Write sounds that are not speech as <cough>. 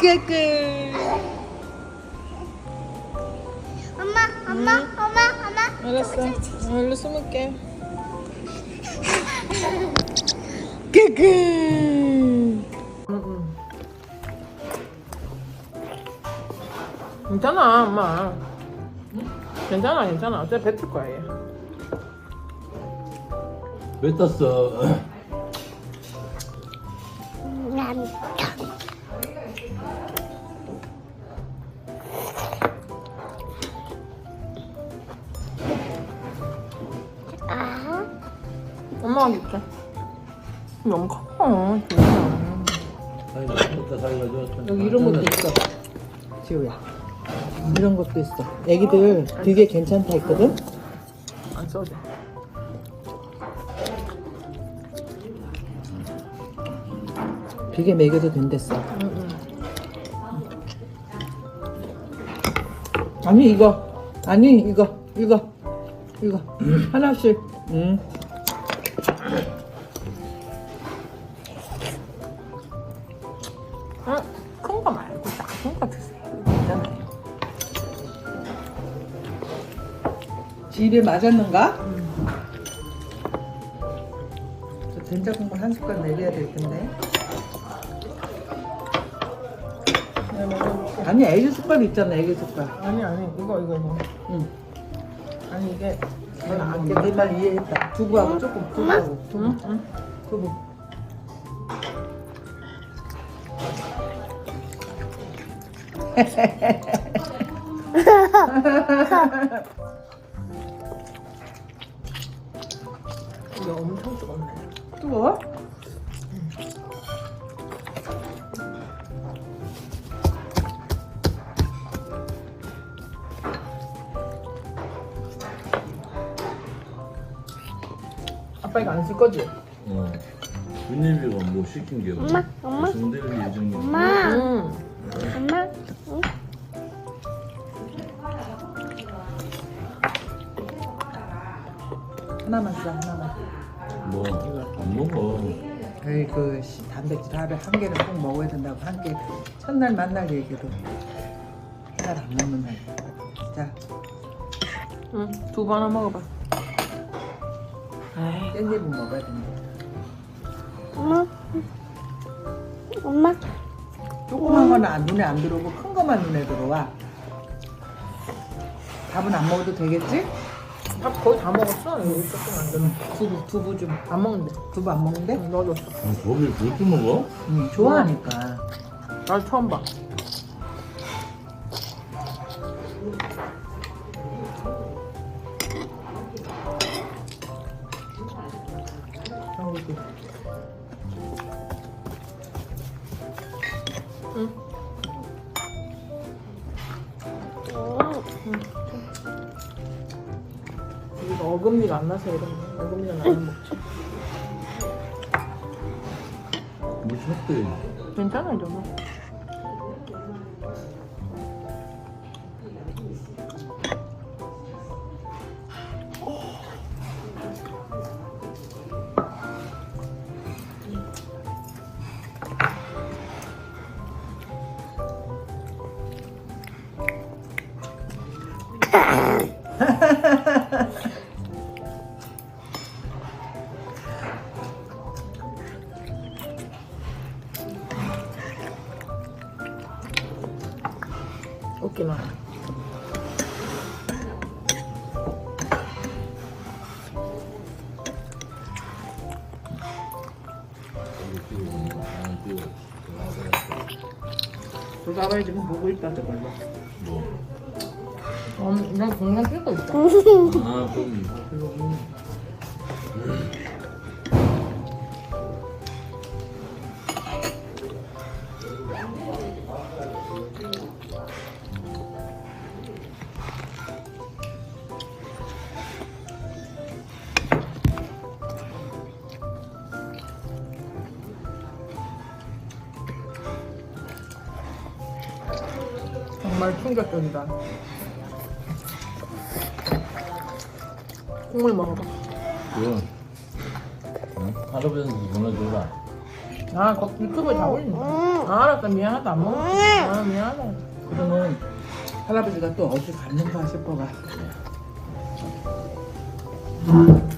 끄끄. 엄마, 엄마, 엄마, 엄마. 알았어. 어, 일로 숨을게. 끄끄. 괜찮아, 엄마. 괜찮아, 괜찮아. 어차피 뱉을 거야, 얘. 왜 떴어? 아, 엄마가 줄게. 너무 커. 사이가 떴다 사이가 좋았다. 여기 이런 것도 있어. 지호야. 이런 것도 있어. 애기들 되게 괜찮다 했거든? 안 써도 돼. 비계 먹여도 된댔어. 아니, 이거. 아니, 이거. 이거. 이거. 하나씩. 응. 응, 집에 맞았는가? 저 된장 국물 한 숟갈 내려야 될 텐데. 아니, 애기 숟갈 있잖아, 애기 숟갈. 아니 아니 이거 이거 이거. 응. 아니 이게 응. 내말 이해했다. 두부하고 조금, 두부하고. 두부. 응? 응? 두부. <laughs> <laughs> 이게 엄청 뜨겁네. 뜨거워? 아빠 이거 안 쓸 거지? 어. 윤예비가 뭐 시킨 게 엄마, 엄마. 정대리 예정이. 엄마, 응. 엄마. 응? 하나만 써, 하나만. 뭐 안 먹어. 에이, 그, 씨, 단백질 하루에 한 개는 꼭 먹어야 된다고 한 개. 첫날 만날 얘기도. 잘안 먹는 날. 자, 응. 두부 하나 먹어봐. 에이. 깻잎은 먹어야 된다. 엄마. 엄마. 조그만 거는 안- 눈에 안 들어오고 큰 거만 눈에 들어와. 밥은 안 먹어도 되겠지? 밥 거의 다 먹었어. 여기 조금 안 들어. 두부, 두부 좀. 안 먹는데. 두부 안 먹는데? 응, 넣어줬어. 어, 거기 그렇게 먹어? 응, 좋아하니까. 날 처음 봐. 응. 이거 어금니가 안 나서 이런 거. 어금니가 나면 먹지. 물 쳤대. 괜찮아 이 정도. <laughs> 저거 아버지 지금 보고 있다. 뭐. 음, 난 공간 끼고 있다. 아 그럼 정말 충격적이다. 국물 먹어봐. 이건 응? 할아버지는 보내줘라. 아, 거, 유튜브에 다 올린다. 아, 음. 알았어. 미안하다. 안 먹어. 아, 미안하다. 그러면 할아버지가 또 어디 갔는가 싶어가. 음.